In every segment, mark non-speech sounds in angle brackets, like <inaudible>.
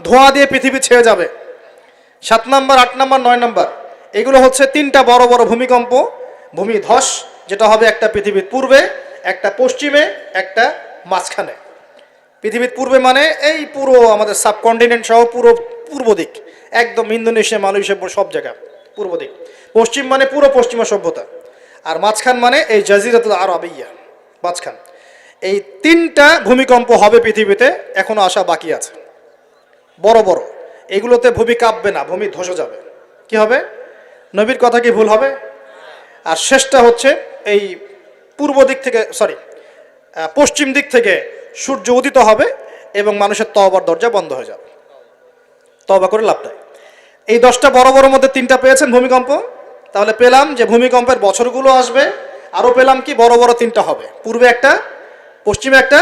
ধোঁয়া দিয়ে পৃথিবী ছেয়ে যাবে। সাত নম্বর, আট নম্বর, নয় নম্বর, এগুলো হচ্ছে তিনটা বড় বড় ভূমিকম্প, ভূমি ধস, যেটা হবে একটা পৃথিবীর পূর্বে, একটা পশ্চিমে, একটা মাঝখানে। পৃথিবীর পূর্বে মানে এই পুরো আমাদের সাবকন্টিনেন্ট সহ পুরো পূর্ব দিক। একদম ইন্দোনেশিয়া, মালয়েশিয়া, সব জায়গা, পূর্ব দিক। পশ্চিম মানে পুরো পশ্চিমা সভ্যতা। আর মাঝখান মানে এই জাজিরাতুল আরবিয়া, মাঝখান। এই তিনটা ভূমিকম্প হবে পৃথিবীতে, এখনও আসা বাকি আছে। বড় বড়। এগুলোতে ভূমি কাঁপবে না, ভূমি ধসে যাবে। কি হবে? নবীর কথা কি ভুল হবে? আর শেষটা হচ্ছে এই পূর্ব দিক থেকে সরি পশ্চিম দিক থেকে সূর্য উদিত হবে এবং মানুষের তহবার দরজা বন্ধ হয়ে যাবে। তবা করে লাভ নাই। এই দশটা বড় বড় মধ্যে তিনটা পেয়েছেন ভূমিকম্প। তাহলে পেলাম যে ভূমিকম্পের বছরগুলো আসবে। আরও পেলাম কি বড় বড় তিনটা হবে। পূর্বে একটা, পশ্চিমে একটা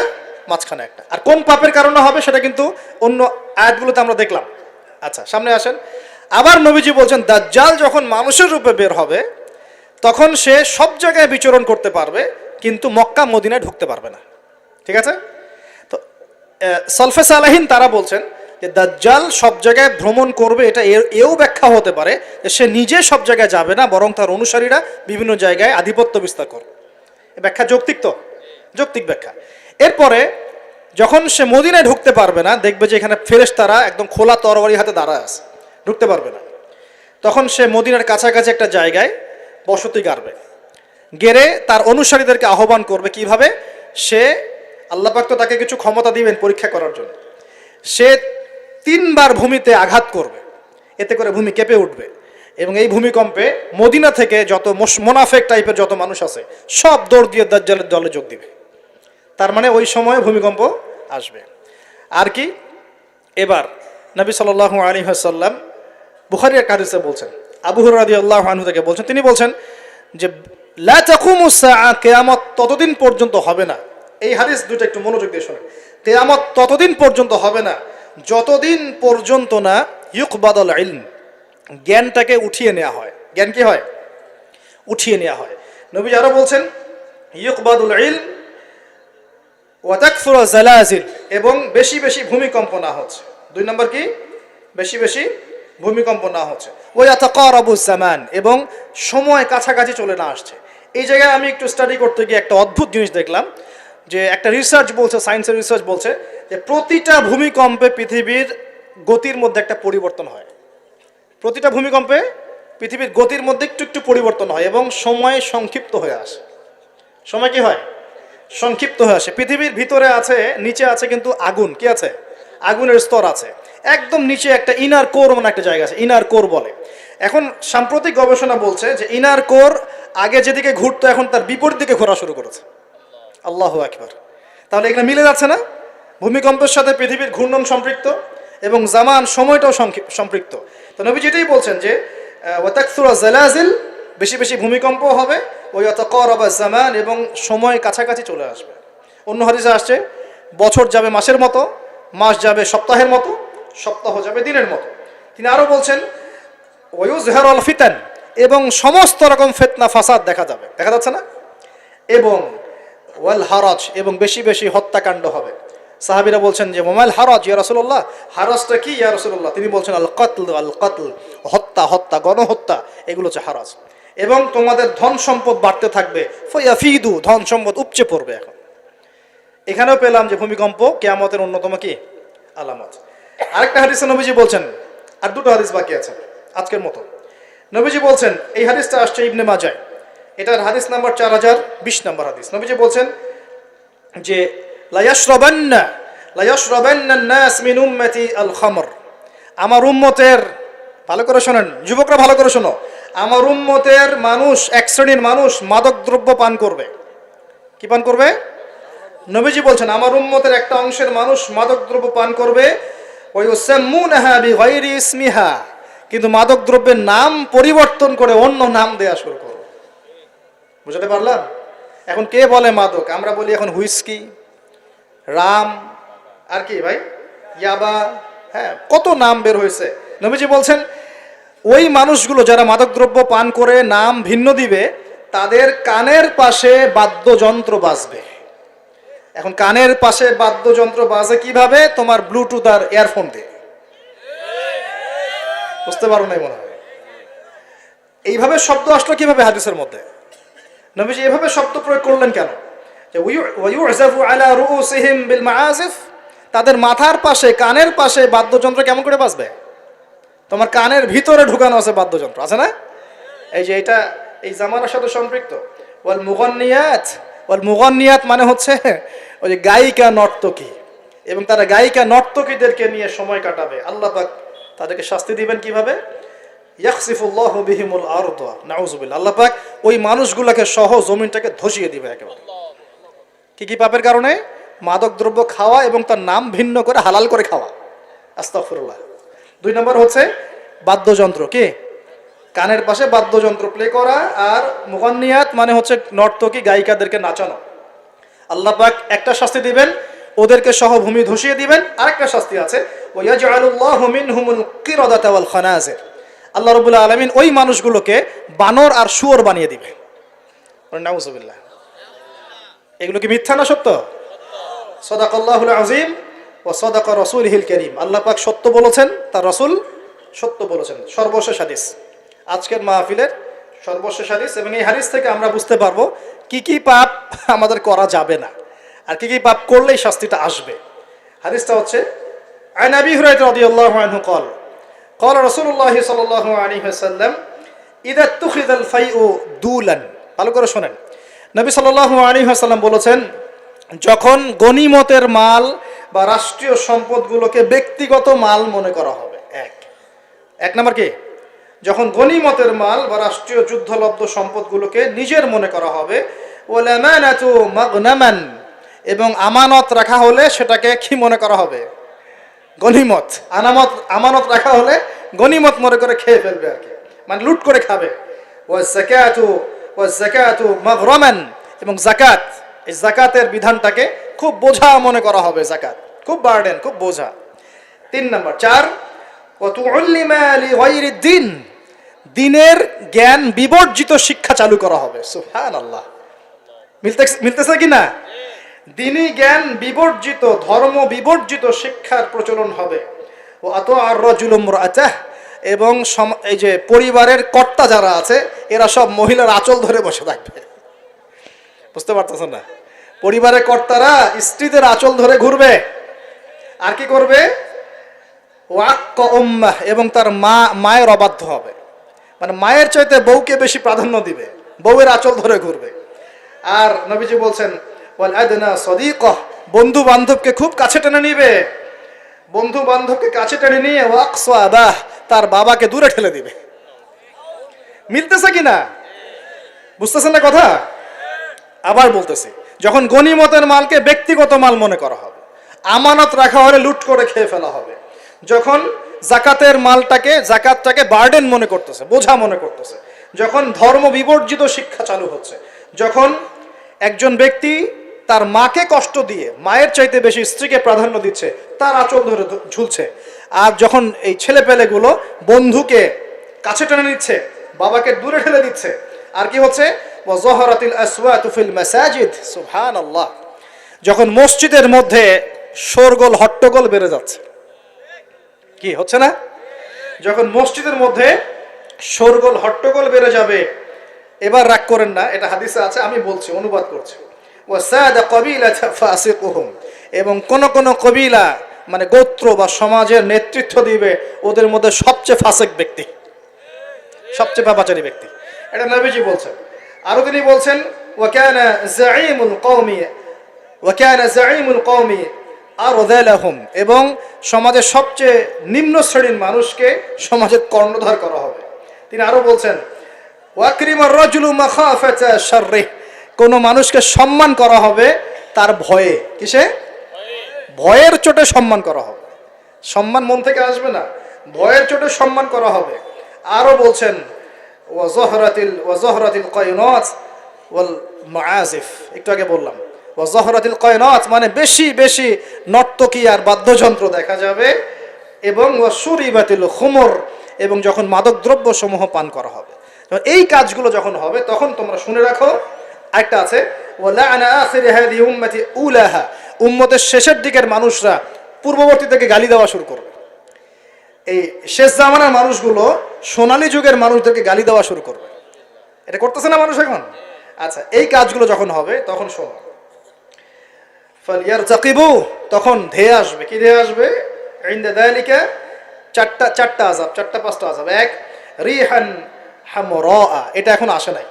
মাঝখানে একটা। আর কোন পাপের কারণে হবে সেটা কিন্তু অন্য আয়াতগুলোতে আমরা দেখলাম। আচ্ছা সামনে আসেন। আবার নবীজি বলছেন, দাজ্জাল যখন মানুষের রূপে বের হবে, তখন সে সব জায়গায় বিচরণ করতে পারবে, কিন্তু মক্কা, মদিনায় ঢুকতে পারবে না। ঠিক আছে? তো সলফে সালাহিন তারা বলছেন যে, দাজ্জাল সব জায়গায় ভ্রমণ করবে, এটা এও ব্যাখ্যা হতে পারে যে, সে নিজে সব জায়গায় যাবে না, বরং তার অনুসারীরা বিভিন্ন জায়গায় আধিপত্য বিস্তার করবে ব্যাখ্যা যৌক্তিক তো? যৌক্তিক ব্যাখ্যা। এরপরে যখন সে মদিনায় ঢুকতে পারবে না, দেখবে যে এখানে ফেরেশতারা একদম খোলা তরবারি হাতে দাঁড়ায় আছে, ঢুকতে পারবে না। তখন সে মদিনার কাছাকাছি একটা জায়গায় বসতি গাড়বে। গেড়ে তার অনুসারীদেরকে আহ্বান করবে কীভাবে? সে, আল্লাহ পাক তো তাকে কিছু ক্ষমতা দিবেন পরীক্ষা করার জন্য। সে তিনবার ভূমিতে আঘাত করবে, এতে করে ভূমি কেঁপে উঠবে এবং এই ভূমিকম্পে মদিনা থেকে যত মোনাফেক টাইপের যত মানুষ আছে, সব দৌড় দিয়ে দাজ্জালের দলে যোগ দিবে। তার মানে ওই সময়ে ভূমিকম্প আসবে। আর কি? এবার নবী সাল্লাল্লাহু আলাইহি ওয়াসাল্লাম বুখারী এক বলছেন, আবু হুরায়রা আল্লাহ আনহু থেকে বলছেন, তিনি বলছেন যে কিয়ামত ততদিন পর্যন্ত হবে না। এই হাদিস দুটো একটু মনোযোগ দিয়ে শুনুন। কিয়ামত ততদিন পর্যন্ত হবে না, যতদিন পর্যন্ত না ইউকবাদুল ইলম জ্ঞানটাকে উঠিয়ে নেওয়া হয়। জ্ঞান কি হয়? উঠিয়ে নেওয়া হয়। নবী আরও বলছেন, ইউকবাদুল ইলম ওয়াতাকসুরা জালাজিল, এবং বেশি বেশি ভূমিকম্প না হচ্ছে। দুই নম্বর কি? বেশি বেশি ভূমিকম্প না হচ্ছে। ওয়াতাকারাবু জামান, এবং সময় কাছাকাছি চলে না আসছে। এই জায়গায় আমি একটু স্টাডি করতে গিয়ে একটা অদ্ভুত জিনিস দেখলাম, যে একটা রিসার্চ বলছে সায়েন্সের রিসার্চ বলছে, যে প্রতিটা ভূমিকম্পে পৃথিবীর গতির মধ্যে একটা পরিবর্তন হয়। প্রতিটা ভূমিকম্পে পৃথিবীর গতির মধ্যে একটু একটু পরিবর্তন হয়, এবং সময় সংক্ষিপ্ত হয়ে আসে। সময় কি হয়? সংক্ষিপ্ত হয়ে আসে। পৃথিবীর ভিতরে আছে, নিচে আছে কিন্তু আগুন। কি আছে? আগুনের স্তর আছে। একদম নিচে একটা ইনার কোর মানে একটা জায়গা আছে ইনার কোর বলে। এখন সাম্প্রতিক গবেষণা বলছে যে ইনার কোর আগে যেদিকে ঘুরতো, এখন তার বিপরীত দিকে ঘোরা শুরু করেছে। আল্লাহ একবার তাহলে এখানে মিলে যাচ্ছে না? ভূমিকম্পের সাথে পৃথিবীর ঘূর্ণন সম্পৃক্ত এবং জামান সময়টাও সম্পৃক্ত। তো নবী যেটাই বলছেন যে ওয়াতাকসুরা জালাজিল বেশি বেশি ভূমিকম্প হবে, ওই অতকরবা জামান এবং সময় কাছাকাছি চলে আসবে। অন্য হাদিসে আসছে, বছর যাবে মাসের মতো, মাস যাবে সপ্তাহের মতো, সপ্তাহ যাবে দিনের মতো। তিনি আরও বলছেন ওয়ুজহার অল ফিতান এবং সমস্ত রকম ফেতনা, ফাসাদ দেখা যাবে। দেখা যাচ্ছে না? এবং ওয়াল হারাজ, এবং বেশি বেশি হত্যাকাণ্ড হবে। সাহাবিরা বলছেন যে মোমাইল হারাজ, ইয়া রসুল্লাহ হারাজটা কি, ইয়া রসুল্লাহ তিনি বলছেন আল কতল আল কতল হত্যা হত্যা গণহত্যা এগুলো হচ্ছে হারাজ। এবং তোমাদের ধন সম্পদ বাড়তে থাকবে। ফিদু ধন সম্পদ উপচে পড়বে এখন। এখানেও পেলাম যে ভূমিকম্প কেয়ামতের অন্যতম কি? আলামত। আরেকটা হাদিসে নবীজি বলছেন, আর দুটো হাদিস বাকি আছে, আজকের মতো। নবীজি বলছেন, এই হাদিসটা আসছে ইবনে মাজায়। এটার হাদিস নাম্বার চার হাজার বিশ নম্বর হাদিস। নবীজি বলছেন যে, লায়াশরাবান্না লায়াশরাবান্না নাস মিন উম্মতি আল খামর। আমার উম্মতের, ভালো করে শোনেন, যুবকরা ভালো করে শোনো আমার উম্মতের মানুষ, এক শ্রেণির মানুষ মাদক দ্রব্য পান করবে। কি পান করবে? নবীজি বলছেন, আমার উম্মতের একটা অংশের মানুষ মাদক দ্রব্য পান করবে। বিগাইরি ইসমিহা। কিন্তু মাদক দ্রব্যের নাম পরিবর্তন করে অন্য নাম দেয়া শুরু করো। বুঝতে পারলাম? এখন কে বলে মাদক? আমরা বলি এখন হুইস্কি, রাম, আর কি ভাই? ইয়াবা হ্যাঁ কত নাম বের হয়েছে? নবীজি বলছেন ওই মানুষগুলো যারা মাদকদ্রব্য পান করে নাম ভিন্ন দিবে, তাদের কানের পাশে বাদ্যযন্ত্র বাজবে। এখন কানের পাশে বাদ্যযন্ত্র বাজে কীভাবে? তোমার ব্লুটুথ আর ইয়ারফোন দিয়ে। বুঝতে পারো নাই মনে হয়? এইভাবে শব্দ আসলো কীভাবে হাদিসের মধ্যে? নবীজি এভাবে শব্দ প্রয়োগ করলেন কেন? তাদের মাথার পাশে, কানের পাশে বাদ্যযন্ত্র কেমন করে বাজবে? তোমার কানের ভিতরে ঢুকানো আছে বাদ্যযন্ত্র, আছে না? এই যে এটা, এই জামানার সাথে সম্পৃক্ত। ওয়াল মুগন্নিয়াত ওয়াল মুগন্নিয়াত মানে হচ্ছে ওই যে গায়িকা নর্তকী। এবং তারা গায়িকা নর্তকীদেরকে নিয়ে সময় কাটাবে। আল্লাহ পাক তাদেরকে শাস্তি দিবেন কীভাবে? ইয়াকসিফুল্লাহু বিহিমুল আরদ, নাউজুবিল্লাহ। আল্লাহ পাক ওই মানুষগুলোকে সহ জমিনটাকে ধসিয়ে দিবে একেবারে। কি কি পাপের কারণে? মাদক দ্রব্য খাওয়া এবং তার নাম ভিন্ন করে হালাল করে খাওয়া। আস্তাগফিরুল্লাহ। দুই নম্বর হচ্ছে বাদ্যযন্ত্র, কি? কানের পাশে বাদ্যযন্ত্র প্লে করা আর মুগান্নিয়াত মানে হচ্ছে নর্তকী গায়িকাদেরকে নাচানো। আল্লাহ পাক একটা শাস্তি দিবেন, ওদেরকে সহ ভূমি ধসিয়ে দিবেন। আরেকটা শাস্তি আছে আল্লাহ রাব্বুল আলামিন ওই মানুষগুলোকে বানর আর শুয়োর বানিয়ে দিবে। এগুলো কি মিথ্যা না সত্য? সদাকল্লাহুল আজিম ও সদাক রসুল করিম আল্লাহ পাক সত্য বলেছেন তার রসুল সত্য বলেছেন সর্বশেষ হাদিস আজকের মাহফিলের সর্বশেষ হাদিস এবং এই হাদিস থেকে আমরা বুঝতে পারবো কি কি পাপ আমাদের করা যাবে না আর কি কি পাপ করলেই শাস্তিটা আসবে হাদিসটা হচ্ছে আইন আবি হুরাইত রাদিয়াল্লাহু আনহু قال قال رسول الله صلى الله عليه وسلم إذا اتخذ الفيء دولا ভালো করে শোনেন নবী সাল্লাল্লাহু আলাইহি ওয়াসাল্লাম বলেছেন যখন গনিমতের মাল বা রাষ্ট্রীয় সম্পদগুলোকে ব্যক্তিগত মাল মনে করা হবে। এক। এক নম্বর কি? যখন গনিমতের মাল বা রাষ্ট্রীয় যুদ্ধলব্ধ সম্পদগুলোকে নিজের মনে করা হবে এবং আমানত রাখা হলে সেটাকে কি মনে করা হবে? গনিমত আনামত, আমানত রাখা হলে গনিমত মনে করে খেয়ে ফেলবে আর কি। মানে লুট করে খাবে। ও জাকাতু ও জাকাতু মাগরামান, এবং জাকাত এই জাকাতের বিধানটাকে খুব বোঝা মনে করা হবে জাকাত খুব বার্ডেন, খুব বোঝা। তিন নম্বর, চার দিন দিনের জ্ঞান বিবর্জিত শিক্ষা চালু করা হবে। মিলতে মিলতেছে কি না দিনী জ্ঞান বিবর্জিত, ধর্ম বিবর্জিত শিক্ষার প্রচলন হবে। ও আত আর রজুলুম রাচাহ এবং এই যে পরিবারের কর্তা যারা আছে, এরা সব মহিলার আঁচল ধরে বসে থাকবে। বুঝতে পারতেছেন না? পরিবারের কর্তারা স্ত্রীদের আঁচল ধরে ঘুরবে। আর কি করবে? ওয়াক্ক উম্মাহ, এবং তার মা, মায়ের অবাধ্য হবে। মানে মায়ের চাইতে বউকে বেশি প্রাধান্য দিবে। বউয়ের আঁচল ধরে ঘুরবে। আর নবীজি বলছেন বন্ধু বান্ধবকে খুব কাছে টেনে নিবে। বন্ধু বান্ধবকে কাছে টেনে নিয়ে ওয়াকসা আবাহ, তার বাবাকে দূরে ঠেলে দিবে। মিলতেছে কি না? বুঝতেছেন না কথা? আবার বলতেছি, যখন গনিমতের মালকে ব্যক্তিগত মাল মনে করা হবে। আমানত রাখা হলে লুট করে খেয়ে ফেলা হবে। যখন জাকাতের মালটাকে, জাকাতটাকে বার্ডেন মনে করতেছে, বোঝা মনে করতেছে, যখন ধর্ম বিবর্জিত শিক্ষা চালু হচ্ছে, যখন একজন ব্যক্তি তার মাকে কষ্ট দিয়ে, মায়ের চাইতে বেশি স্ত্রীকে প্রাধান্য দিচ্ছে, তার আঁচল ধরে ঝুলছে। আর যখন এই ছেলে পেলেগুলো বন্ধুকে কাছে টেনে নিচ্ছে, বাবাকে দূরে ঠেলে দিচ্ছে, আর কি হচ্ছে? ওয়াজহারাতিল আসওয়াতু ফিল মাসাজিদ, সুবহানাল্লাহ। যখন মসজিদের মধ্যে শোরগোল, হট্টগোল বেড়ে যাচ্ছে। কি, হচ্ছে না? যখন মসজিদের মধ্যে শোরগোল, হট্টগোল বেড়ে যাবে, এবার রাগ করেন না, এটা হাদিসে আছে, আমি বলছি, অনুবাদ করছি। এবং কোন কোন কবিলা মানে গোত্র বা সমাজের নেতৃত্ব দিবে, ওদের মধ্যে সবচেয়ে ফাসেক ব্যক্তি। সবচেয়ে পাপাচারী ব্যক্তি। এটা নবীজি বলছেন। আরও তিনি বলছেন ওয়াকানা জাঈমুল কওমি ওয়াকানা জাঈমুল কওমি আরযালাহুম এবং সমাজের সবচেয়ে নিম্ন শ্রেণির মানুষকে সমাজের কর্ণধার করা হবে। তিনি আরও বলছেন ওয়াকরিমার কোন মানুষকে সম্মান করা হবে তার ভয়ে। কিসে? ভয়ের চোটে সম্মান করা হবে। সম্মান মন থেকে আসবে না, ভয়ের চোটে সম্মান করা হবে। আরও বলছেন ওয়াজহরাতিল ওয়াজহরাতিল কয়নাত ওয়াল মাআজিফ একটু আগে বললাম। কয়নাত মানে বেশি বেশি নর্তকী আর বাদ্যযন্ত্র দেখা যাবে। এবং ওয়াসুরিবাতিল খুমর, এবং যখন মাদকদ্রব্য সমূহ পান করা হবে। এই কাজগুলো যখন হবে, তখন তোমরা শুনে রাখো। একটা আছে উম্মতের শেষের দিকের মানুষরা পূর্ববর্তী থেকে গালি দেওয়া শুরু করবে। এই শেষ জামানার মানুষগুলো সোনালী যুগের মানুষদেরকে গালি দেওয়া শুরু করবে। এটা করতেছে না মানুষ এখন? আচ্ছা এই কাজগুলো যখন হবে, তখন শোনো। ফালিয়ার চাকিবু তখন ধেয়ে আসবে। কি ধেয়ে আসবে? ইন্দা দালিকা চারটা চারটা আজাব চারটা পাঁচটা আজাব এক, রিহান হামরা এটা এখন আসে নাই।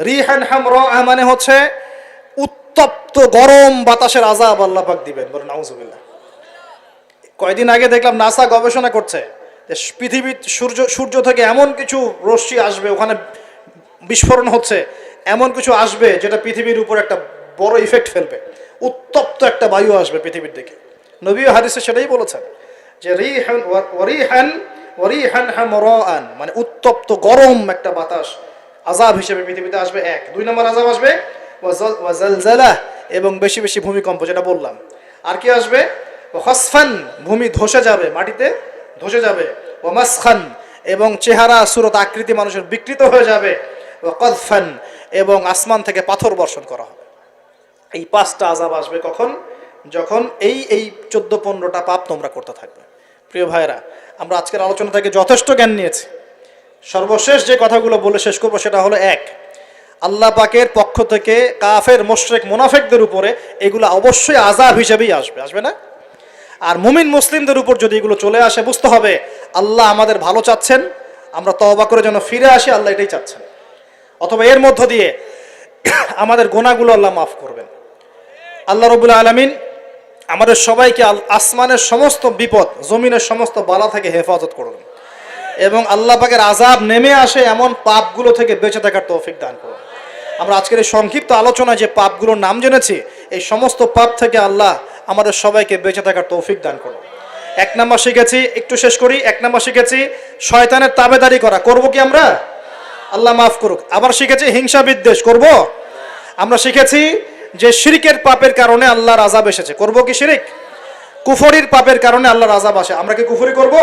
রিহান হামরা মানে হচ্ছে উত্তপ্ত গরম বাতাসের আজাব আল্লাহ পাক দিবেন বলে নাউজুবিল্লাহ কয়দিন আগে দেখলাম নাসা গবেষণা করছে যে পৃথিবী সূর্য সূর্য থেকে এমন কিছু রশ্মি আসবে, ওখানে বিস্ফোরণ হচ্ছে, এমন কিছু আসবে যেটা পৃথিবীর উপর একটা বড় ইফেক্ট ফেলবে। উত্তপ্ত একটা বায়ু আসবে পৃথিবীর দিকে। নবী হাদিসে সেটাই বলেছেন যে মানে উত্তপ্ত গরম একটা বাতাস আজাব হিসেবে পৃথিবীতে আসবে এক। দুই নম্বর আজাব আসবে এবং বেশি বেশি ভূমিকম্প, যেটা বললাম। আর কি আসবে? হসফান ভূমি ধসে যাবে, মাটিতে ধসে যাবে। ও মাসখান এবং চেহারা, সুরত, আকৃতি মানুষের বিকৃত হয়ে যাবে। ও কদফান এবং আসমান থেকে পাথর বর্ষণ করা হবে। এই পাঁচটা আজাব আসবে কখন? যখন এই এই চোদ্দ পনেরোটা পাপ তোমরা করতে থাকবে। প্রিয় ভাইরা আমরা আজকের আলোচনা থেকে যথেষ্ট জ্ঞান নিয়েছি। সর্বশেষ যে কথাগুলো বলে শেষ করব সেটা হলো এক, আল্লাহ পাকের পক্ষ থেকে কাফের, মোশরেক, মুনাফেকদের উপরে এগুলো অবশ্যই আজাব হিসেবেই আসবে। আসবে না? আর মুমিন, মুসলিমদের উপর যদি এগুলো চলে আসে, বুঝতে হবে আল্লাহ আমাদের ভালো চাচ্ছেন, আমরা তওবা করে যেন ফিরে আসি, আল্লাহ এটাই চাচ্ছেন। অথবা এর মধ্য দিয়ে <coughs> আমাদের গোনাগুলো আল্লাহ মাফ করবেন। আল্লাহ রবুল আলমিন আমাদের সবাইকে আসমানের সমস্ত বিপদ, জমিনের সমস্ত বালা থেকে হেফাজত করুন এবং আল্লাহ পাকের আজাব নেমে আসে এমন পাপগুলো থেকে বেঁচে থাকার তৌফিক দান করুন। আমরা আজকের এই সংক্ষিপ্ত আলোচনায় যে পাপগুলোর নাম জেনেছি, এই সমস্ত পাপ থেকে আল্লাহ আমাদের সবাইকে বেঁচে থাকার তৌফিক দান করুন। এক নাম্বার শিখেছি, একটু শেষ করি, এক নাম্বার শিখেছি, শয়তানের তাবেদারি করা। করব কি আমরা? আল্লাহ মাফ করুক। আবার শিখেছি, হিংসা বিদ্বেষ। করব? আমরা শিখেছি যে শিরিকের পাপের কারণে আল্লাহর আজাব এসেছে। করব কি শিরিক? কুফরির পাপের কারণে আল্লাহর আজাব আসে। আমরা কি কুফরি করব?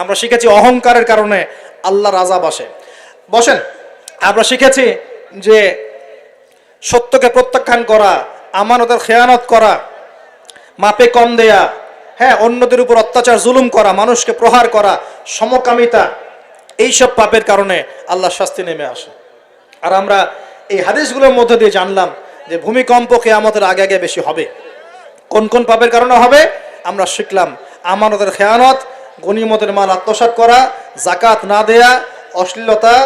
আমরা শিখেছি অহংকারের কারণে আল্লাহর আজাব আসে। বসেন, আমরা শিখেছি যে সত্যকে প্রত্যাখ্যান করা, আমানতের খেয়ানত করা, মাপে কম দেয়া হ্যাঁ অন্যদের উপর অত্যাচার, জুলুম করা, মানুষকে প্রহার করা, সমকামিতা, এইসব পাপের কারণে আল্লাহ শাস্তি নেমে আসে। আর আমরা এই হাদিসগুলোর মধ্যে দিয়ে জানলাম যে ভূমিকম্প কেয়ামতের আগে আগে বেশি হবে। কোন কোন পাপের কারণে হবে? আমরা শিখলাম আমানতের খেয়ানত, গনিমতের মাল আত্মসাৎ করা জাকাত না দেয়া, অশ্লীলতা,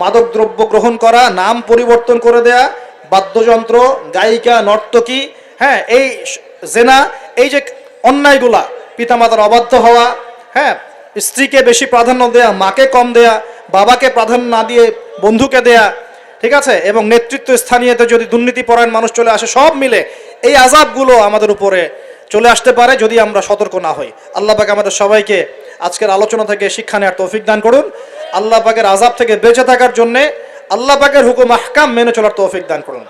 মাদকদ্রব্য গ্রহণ করা, নাম পরিবর্তন করে দেয়া, বাদ্যযন্ত্র, গায়িকা, নর্তকী হ্যাঁ এই জেনা, এই যে অন্যায়গুলা, পিতামাতার অবাধ্য হওয়া হ্যাঁ স্ত্রীকে বেশি প্রাধান্য দেয়া, মাকে কম দেয়া, বাবাকে প্রাধান্য না দিয়ে বন্ধুকে দেয়া ঠিক আছে? এবং নেতৃত্ব স্থানীয়তে যদি দুর্নীতিপরায়ণ মানুষ চলে আসে, সব মিলে এই আজাবগুলো আমাদের উপরে চলে আসতে পারে যদি আমরা সতর্ক না হই। আল্লাহ পাক আমাদের সবাইকে আজকের আলোচনা থেকে শিক্ষা নেওয়ার তৌফিক দান করুন। আল্লাহ পাকের আজাব থেকে বেঁচে থাকার জন্যে আল্লাহ পাকের হুকুম, আহকাম মেনে চলার তৌফিক দান করুন।